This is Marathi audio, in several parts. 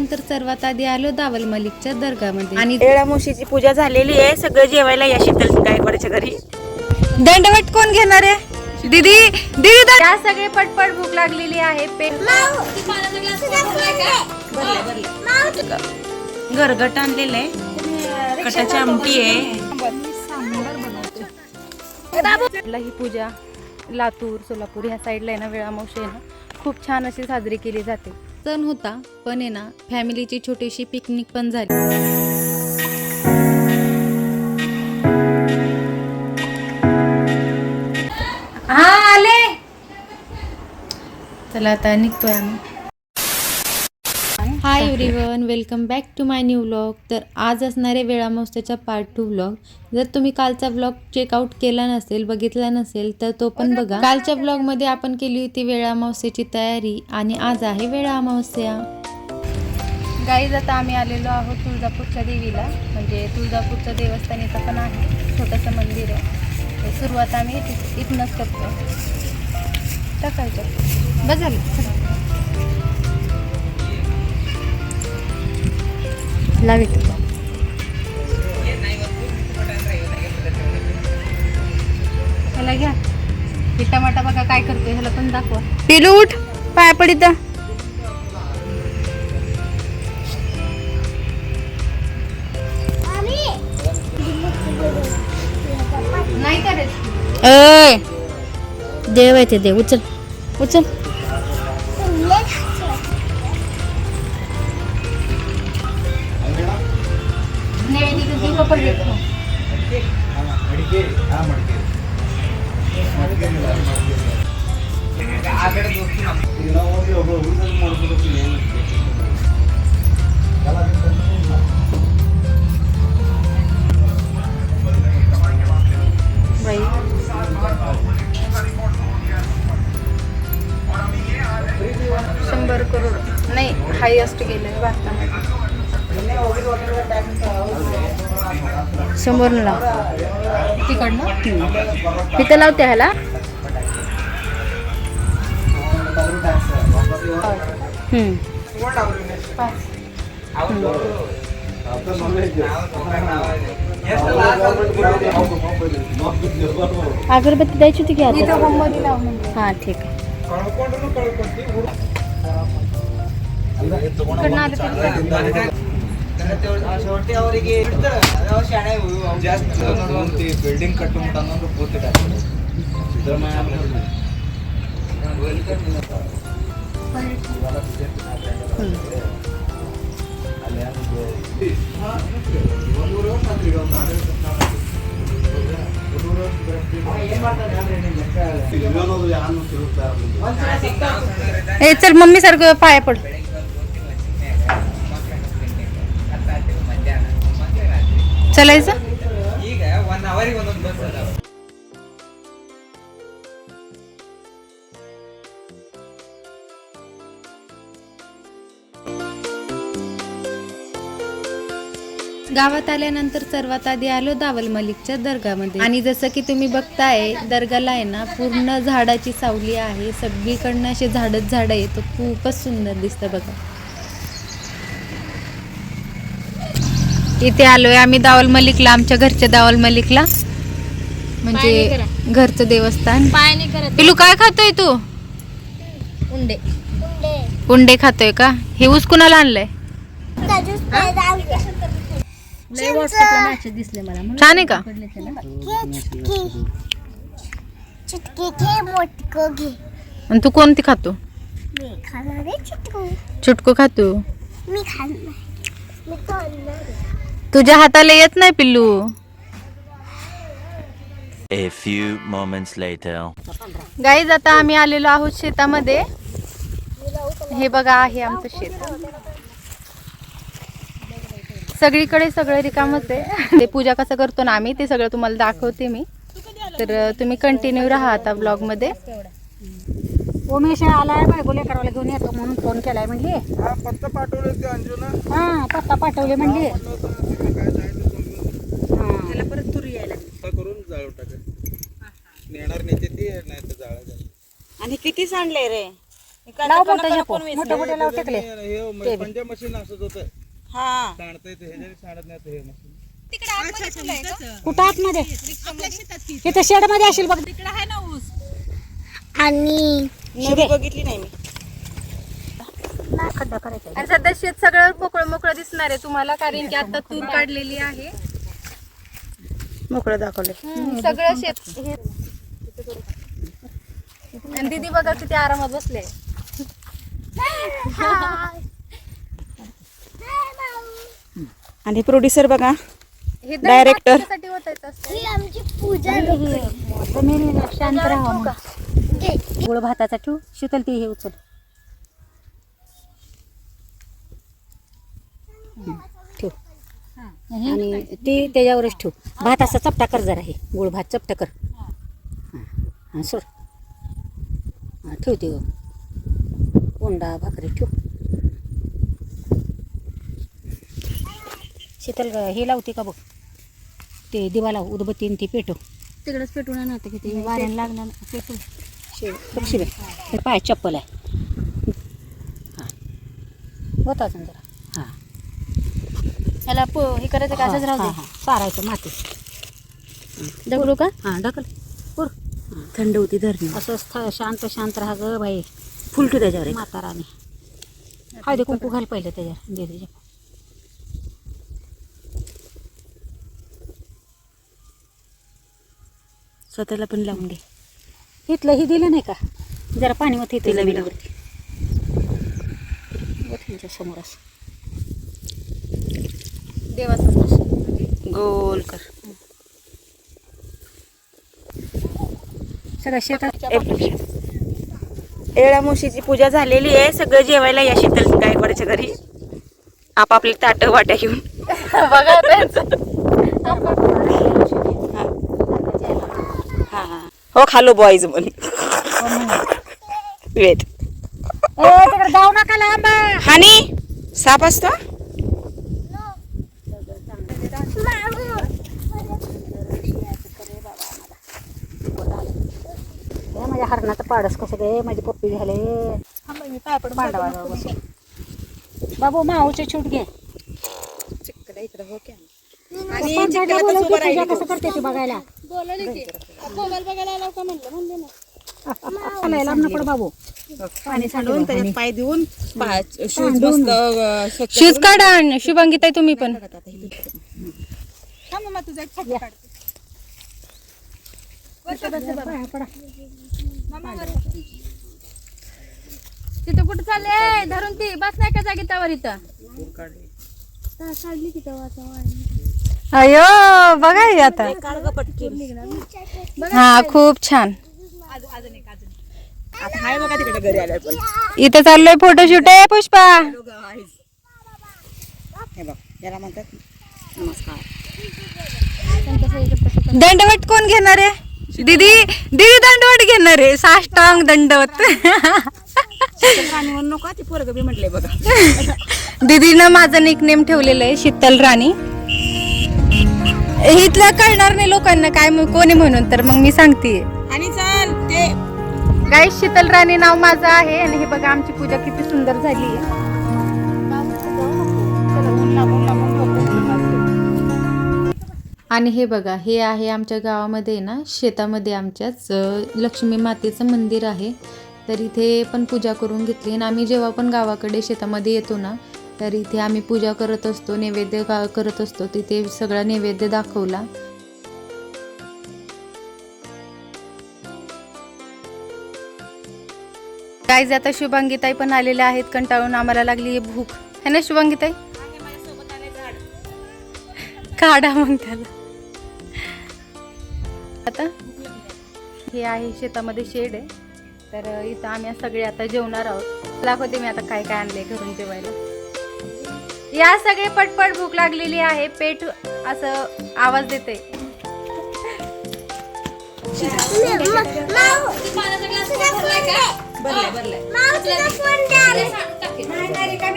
आल्यानंतर सर्वात आधी आलो दावल मलिकच्या दर्गामध्ये. आणि मुशीची पूजा झालेली आहे. सगळं जेवायला या शीतल गायकवाडच्या घरी. दंडवट कोण घेणार आहे? दीदी दीदी त्या सगळे पटपट भूक लागलेली आहे. पे घरगट आणलेलं आहे. कटाची आमटी आहे. ही पूजा लातूर सोलापूर ह्या साईडला आहे ना वेळामावशी आहे ना. खूप छान अशी साजरी केली जाते. सण होता पण आहे ना फॅमिलीची छोटीशी पिकनिक पण झाली. चला आता निघतोय आम्ही. Everyone welcome back to my new vlog तर आज असणारे वेळामोस्त्याचा पार्ट टू व्लॉग जर तुम्ही कालचा व्लॉग चेकआउट केला नसेल बघितला नसेल तर तो पण बघा. कालच्या व्लॉगमध्ये आपण केली होती वेळामावस्याची तयारी आणि आज आहे वेळा अमावस्या गाईज आता आम्ही आलेलो आहोत तुळजापूरच्या देवीला. म्हणजे तुळजापूरचं देवस्थान इथं पण आहे. छोटंसं मंदिर आहे. सुरुवात आम्ही इथ- इथनंच करतो. टाकायचं. बघाल लावित ह्याला घ्या. हे टमाटा बघा काय करतोय ह्याला पण दाखवा. पिलू उठ पाय पडित नाही करायचं ए देव आहे ते देव उचल उचल. नैवेद्य दीप पण घेतो बाई शंभर करोड. नाही हायएस्ट गेलं भारतामध्ये समोर लाव तिकडनं तिथं लावते ह्याला. अगरबत्ती द्यायची होती की इथं आता हा ठीक आहे. इकडनं आलं तरी चालेल. ಬಿಲ್ಡಿಂಗ್ ಕಟ್ಟುಮುಟ್ಟ ಅನ್ನೋದು ಕೂತಿದ್ದಾರೆ ಸಿದ್ದರಾಮಯ್ಯ ए चल मम्मी सारखं पाया पड चलायचं? गावात आल्यानंतर सर्वात आधी आलो दावल मलिकच्या दर्गामध्ये. आणि जसं की तुम्ही बघताय दर्गाला आहे ना पूर्ण झाडाची सावली आहे. सगळीकडनं असे झाडच झाड आहे तो खूपच सुंदर दिसतं बघा. इथे आलोय आम्ही दावल मलिकला आमच्या घरच्या दावल मलिकला. म्हणजे घरचं देवस्थान. पिलू काय खातोय तू? उंडे. उंडे. खातोय का? हे ऊस कुणाला आणलंय? छान आहे का? आणि तू कोणती खातो? चुटकू. चुटकू खातो. मी खाणार. मी खाणार तुझ्या हाताला येत नाही पिल्लू. A few moments later. Guys आता आम्ही आलेलो आहोत शेतामध्ये. हे बघा आहे आमचं शेत. सगळीकडे सगळं रिकामच आहे. ते पूजा कसं करतो ना आम्ही ते सगळं तुम्हाला दाखवते मी. तर तुम्ही कंटिन्यू राहा आता ब्लॉगमध्ये. उमेश आलाय बायकोले करायला घेऊन येतो म्हणून फोन केलाय म्हणली. पत्ता पाठवले ते अंजुना. हा पत्ता पाठवले म्हणली. त्याला परत तुरी यायला करून जाळू टाका नेणार नेते ती नाही तर जाळा आणि किती सांडले रे? लाव मोठं मोठे मोठे लाव टेकले हे पंजा मशीन असत होतं. सांडता येते ह्याच्याने सांडत नाही आता हे मशीन. कुठं आतमध्ये? इथं? शेडमध्ये असेल बघ. आणि खड्डा करायचा आणि सध्या शेत सगळं मोकळं मोकळं दिसणार आहे तुम्हाला कारण की आता तूर काढलेली आहे. मोकळं दाखवले सगळं शेत हे- आणि दीदी बघा किती आरामात बसले. आणि प्रोड्युसर बघा. हे Director. साठी होतायचं असतं. ही आमची पूजा लोक. जमिनीला शांत राहा गुळ भाताचा ठेवू शीतल ती हे उचल. हं, ठेव. आणि ती त्याच्यावरच ठेव. भात असा चपटा कर जरा हे गुळ भात चपटा कर. हां हां सोड. हां ठेव ते. कोंडा भाकरी ठेव. शीतल हे लावते का बघ? ते दिवा लाव उदबत्ती आणि ती पेटव. तिकडेच पेटून आणत किती वाऱ्यानं लागणार पेटून शिवे. हे पाय चप्पल आहे. हां. होता जरा. हां. ह्याला प- हे करायचं का? असंच राहू हां दे. सारायचं माती. दगडू का? हां ढकल. पुर थंड होती धरणी असं स्थ- शांत शांत राहा ग बाई. फुलटू त्याच्यावर म्हाताराने. हळदी कुंकू घाल पहिलं त्याच्यावर. दे त्याच्या स्वतःला पण लावून घे इथलं ही दिलं नाही का? जरा पाणी होते तिला त्यांच्यासमोर असं. देवासमोर गोल कर. सगळं शेतात एळा मुशीची पूजा झालेली आहे. सगळं जेवायला या शीतल गायकवाडच्या घरी. आपापले ताट वाट्या घेऊन. बघा हा हा. हो खालो बॉईज म्हण वेद ए तिकडे जाऊ नका लांब. हानी साप असतो? हे माझ्या हरणाचं पाडस कसं दे माझी पप्पी झाले. भांडावाला बसून. बाबू माऊचे छूट घे. आणि कसं करते ती बघायला? बाबू. पाणी सांडून त्याच्यात पाय देऊन शूज मस्त काढा आणि शुभांगीताई तुम्ही पण. तिथं कुठं चालले? धरून ती. बस नाही का जागी त्यावर इथं अयो बघा हे आता. हा खूप छान. इथं चाललोय फोटोशूट आहे पुष्पा. दंडवत कोण घेणार आहे? दीदी दीदी दंडवत घेणार आहे. साष्टांग दंडवत. नको ती पोरग बी म्हटलंय बघा. दीदीनं माझं निकनेम ठेवलेलं आहे शीतल राणी. इथलं कळणार नाही लोकांना काय मग कोणी म्हणून? तर मग मी सांगते. आणि चल ते गाई शीतल राणी नाव माझं आहे आणि हे बघा आमची पूजा किती सुंदर झाली आहे. आणि हे बघा हे आहे आमच्या गावामध्ये ना शेतामध्ये आमच्याच लक्ष्मी मातेचं मंदिर आहे. तर इथे पण पूजा करून घेतली आणि आम्ही जेव्हा पण गावाकडे शेतामध्ये येतो ना तर इथे आम्ही पूजा करत असतो नैवेद्य का करत असतो तिथे सगळा नैवेद्य दाखवला. गाईज आता शुभांगीताई पण आलेल्या आहेत कंटाळून आम्हाला लागली आहे भूक. है ना शुभांगीताई? काढा मग त्याला. आता? हे आहे शेतामध्ये शेड आहे. तर इथं आम्ही सगळे आता जेवणार आहोत. दाखवते मी आता काय काय आणले घरून जेवायला. या सगळे पटपट भूक लागलेली आहे. पेट असं आवाज देते.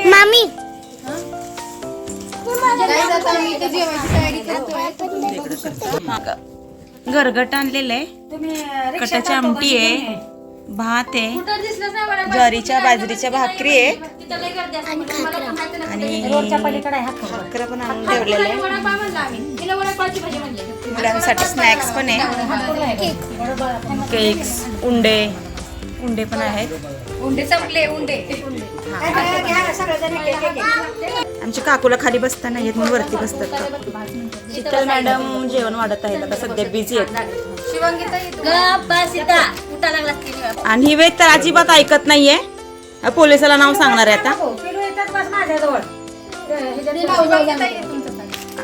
मामी. गरगट आणलेलं आहे. कटाची आमटी आहे. भात आहे. ज्वारीच्या बाजरीच्या भाकरी आहे. आणि भाकरं पण आणून ठेवलेलं आहे. मुलांसाठी स्नॅक्स पण आहे. केक्स. उंडे. उंडे पण आहेत. उंडे संपले उंडे. आमच्या काकूला खाली बसता नाही येत म्हणून वरती बसतात. शीतल मॅडम जेवण वाढत आहेत. आता सध्या बिझी आहेत. आणि ही वेद तर अजिबात ऐकत नाहीये. पोलिसाला नाव सांगणार आहे आता.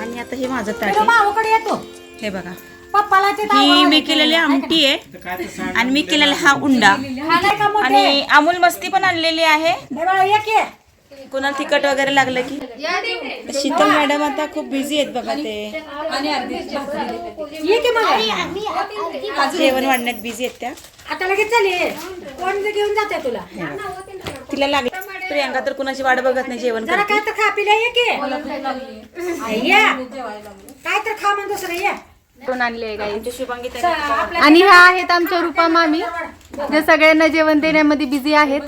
आणि आता हे माझं ताट आहे. मावकडे येतो हे बघा. ही मी केलेली आमटी आहे. आणि मी केलेला हा उंडा. आणि अमूल मस्ती पण आणलेली आहे. कुणाला तिखट वगैरे लागलं की? शीतल मॅडम आता खूप बिझी आहेत बघा ते. ये की मग. जेवण वाढण्यात बिझी आहेत त्या. आता लगेच चालली कोण घेऊन जाते तुला? तिला लागले. प्रियांका तर कुणाची वाट बघत नाही जेवण जरा करते. काय तर खा ये की. ये. काय तर खा मग दुसरं ये. आणले आणि ह्या आहेत आमच्या रूपा मामी. जे सगळ्यांना जेवण देण्यामध्ये बिझी आहेत.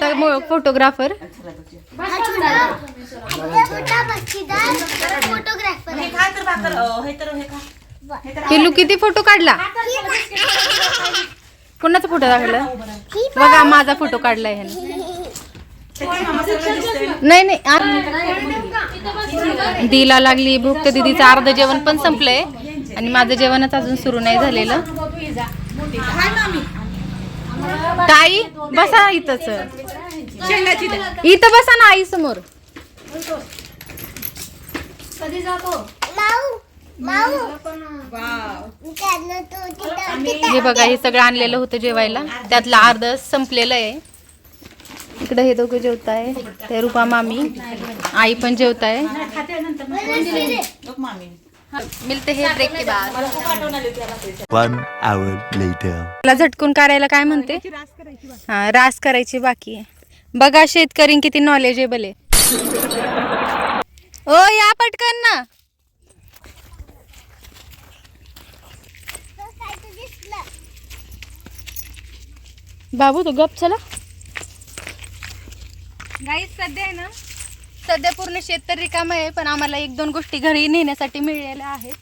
तर बस फोटोग्राफर फोटोग्राफर पिल्लू किती फोटो काढला? कोणाचा फोटो काढला? बघा माझा फोटो काढलाय नाही नाही दिला लागली भूक तर दीदीचं अर्ध जेवण पण संपलंय. आणि माझं जेवणच अजून सुरू नाही झालेलं. ताई बसा इथंच. इथं बसा ना आई समोर हे बघा हे सगळं आणलेलं होतं जेवायला. त्यातलं अर्ध संपलेलं आहे. इकडे हे दोघं जेवत आहे ते रुपा मामी. आई पण जेवत आहे मिलते हे ब्रेक के बाद. One hour later. मला झटकून करायला काय म्हणते? हा रास करायची बाकी आहे. बघा शेतकरी किती नॉलेजेबल आहे. ओ या पटकन ना. बाबू तो गप चला. गाईस सध्या आहे ना सध्या पूर्ण शेत तर रिकाम आहे पण आम्हाला एक दोन गोष्टी घरी नेण्यासाठी मिळालेल्या आहेत.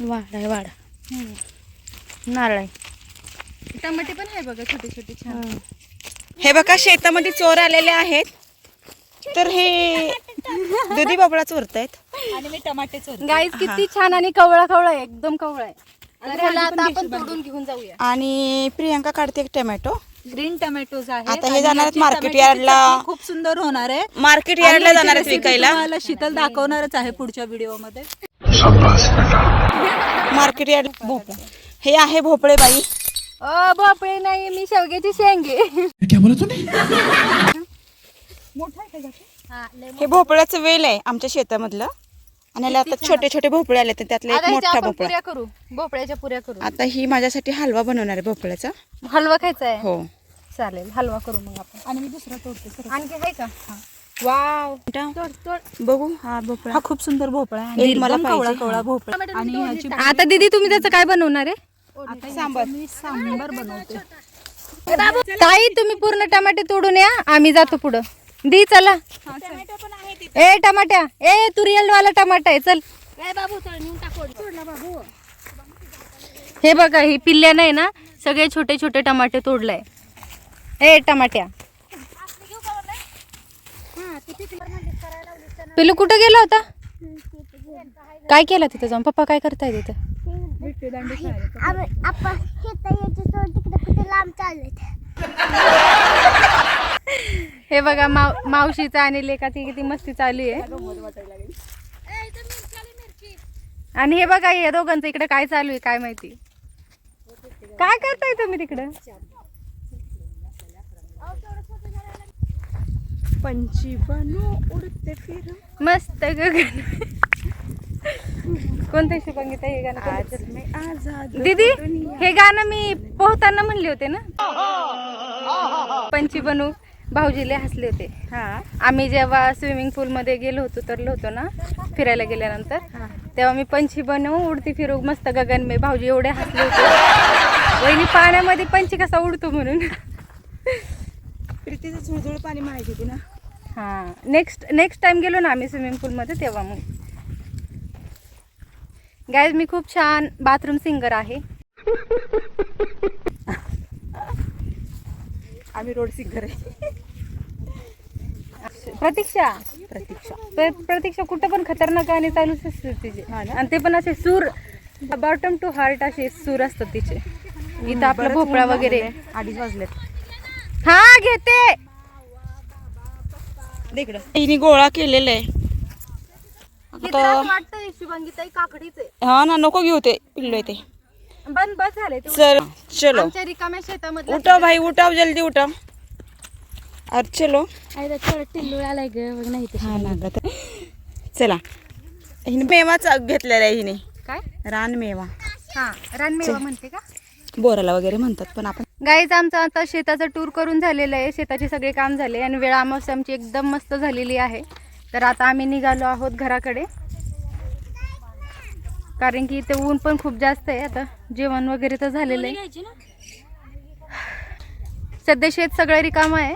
वाडा आहे वाडा नारळ. आहे टमाटे पण आहे बघा छोटे छोटे छान. हे बघा शेतामध्ये चोर आलेले आहेत. तर हे दुधी बाबळा चोरतायत गाईस किती छान आणि कवळा कवळा आहे एकदम कवळा आहे. तर ह्याला आता आपण तोडून घेऊन जाऊया. आणि प्रियांका काढते एक टोमॅटो. ग्रीन टमॅटोज आहेत आता हे जाणार आहेत यार्डला. चटणी खूप सुंदर होणार आहे. मार्केट आणि यार्डला याची जाणार आहेत recipe विकायला. तुम्हाला शीतल दाखवणारच आहे पुढच्या व्हिडिओमध्ये. मार्केट यार्ड भोपळा. हे आहे भोपळे बाई अ भोपळे नाही मी शेवग्याची शेंगे. हे भोपळ्याचं वेल आहे आमच्या शेतामधलं. आणि याला आता छोटे छोटे भोपळे आले तर त्यातला आता एक ह्याच्या मोठा आपण भोपळा. पुऱ्या करू. भोपळ्याच्या पुऱ्या करू. आता ही माझ्यासाठी हलवा बनवणार आहे भोपळ्याचा. हलवा खायचा आहे? हो. चालेल हलवा करू मग आपण. आणि मी दुसरा तोडते सर. आणखी आहे का? वाव. बघू. हा भोपळा. हा खूप सुंदर भोपळा आहे. आणि एक मला एकदम कवळा. कवळा भोपळा. आणि ह्याची आता दीदी तुम्ही त्याचं काय बनवणार आहे? आता सांबर. मी सांबर बनवते. ताई तुम्ही पूर्ण टमाटे तोडून या. आम्ही जातो पुढं. दी चला. ए टमाट्या. ए तू रिअल वाला टमाटा आहे. चल. हे बघा ही पिल्ल्या नाही ना सगळे छोटे छोटे टमाटे तोडलाय. ए टमाट्या. पिलू कुठं गेला होता? काय केलं तिथं जाऊन? पप्पा काय करताय तिथं? आपण शेता यायचं तो तिकडे कुठे लांब चाललेत हे बघा माव मावशीचा आणि लेखाची किती मस्ती चालू आहे. आणि हे बघा हे दोघांचं इकडे काय चालू आहे काय माहिती. काय करताय तुम्ही तिकडे? पंची बनू उडते फिर मस्त गगन. कोणतं शुभांगीता हे गाणं? आजाद दीदी हे गाणं मी पोहताना म्हणले होते ना? पंची बनू भाऊजीले हसले होते. हा. आम्ही जेव्हा स्विमिंग पूलमध्ये गेलो होतो तरलो होतो ना फिरायला गेल्यानंतर तेव्हा मी पंछी बनवून उडती फिरू मस्त गगन मे भाऊजी एवढे हसले होते. वहिनी पाण्यामध्ये पंछी कसा उडतो म्हणून. प्रीतीचं झुळझुळ पाणी माहिती होती ना? हां. नेक्स्ट नेक्स्ट टाइम गेलो ना आम्ही स्विमिंग पूलमध्ये तेव्हा मग. गायज मी खूप छान बाथरूम सिंगर आहे. आम्ही रोड सिंगर आहे. प्रतीक्षा. प्रतीक्षा. प्रतीक्षा कुठं पण खतरनाक गाणी चालूच असते तिचे. आणि ते पण असे सूर बॉटम टू हार्ट असे सूर असतात तिचे. इथं आपला भोपळा वगैरे. अडीच वाजलेत. हा घेते. गोळा केलेला आहे. आता वाटतंय शुभांगीताई काकडीचे. हा ना नको घेऊ ते पिल्लो ते. बंद बस झाले ते. चल चलो. आमच्या रिकाम्या शेतामध्ये उठाव भाई उठाव जल्दी उठाव. अरे चलो. टिल्लू आलाय ग बघ नाही हा ना गं ते. चला. हिने मेवाच घेतलेला आहे हिने. काय? रान मेवा. हा रानमेवा म्हणते का? बोराला वगैरे म्हणतात पण आपण गाईज आमचं आता शेताचं टूर करून झालेलं आहे. शेताचे सगळे काम झाले आणि वेळ अमावस्या आमची एकदम मस्त झालेली आहे. तर आता आम्ही निघालो आहोत घराकडे. कारण की इथे ऊन पण खूप जास्त आहे. आता जेवण वगैरे तर झालेलं आहे. सध्या शेत सगळं रिकामं आहे.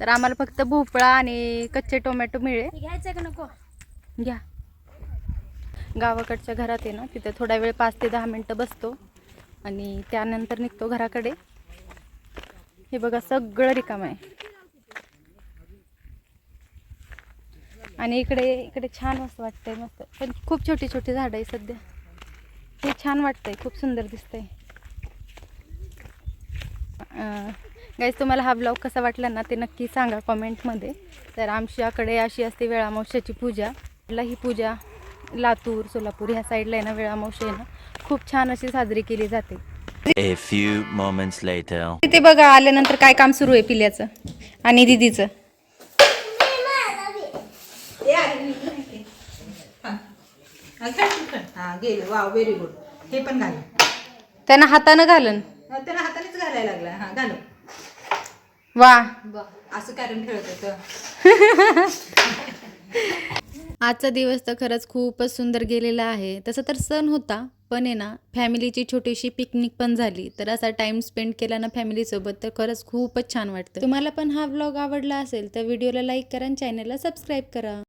तर आम्हाला फक्त भोपळा आणि कच्चे टोमॅटो मिळेल. घ्यायचं का नको? घ्या. गावाकडच्या घरात आहे ना तिथे थोडा वेळ पाच ते दहा मिनटं बसतो. आणि त्यानंतर निघतो घराकडे. हे बघा सगळं रिकाम आहे. आणि इकडे इकडे छान मस्त वाटतंय मस्त. पण खूप छोटी छोटी झाडं आहे सध्या. हे छान वाटतंय खूप सुंदर दिसतंय. गाईज तुम्हाला हा ब्लॉग कसा वाटला ना ते नक्की सांगा कॉमेंटमध्ये तर आमच्याकडे अशी असते वेळामावश्याची पूजा. ला ही पूजा लातूर सोलापूर ह्या साईडला आहे ना वेळामावशी आहे ना. खूप छान अशी साजरी केली जाते. A few moments later. तिथे बघा आल्यानंतर काय काम सुरू आहे पिल्याचं आणि दिदीचं. हा गेले वा व्हेरी गुड हे पण घाल. त्यांना हातानं घालन. त्याला हातानेच घालायला लागला. हा घाल. वा. असं कारण खेळत होतं. आजचा दिवस तर खरंच खूपच सुंदर गेलेला आहे. तसं तर सण होता पण आहे ना फॅमिलीची छोटीशी पिकनिक पण झाली. तर असा टाइम स्पेंड केला ना फॅमिलीसोबत तर खरंच खूपच छान वाटतं. तुम्हाला पण हा व्लॉग आवडला असेल तर व्हिडिओला लाईक करा आणि चॅनलला सबस्क्राईब करा.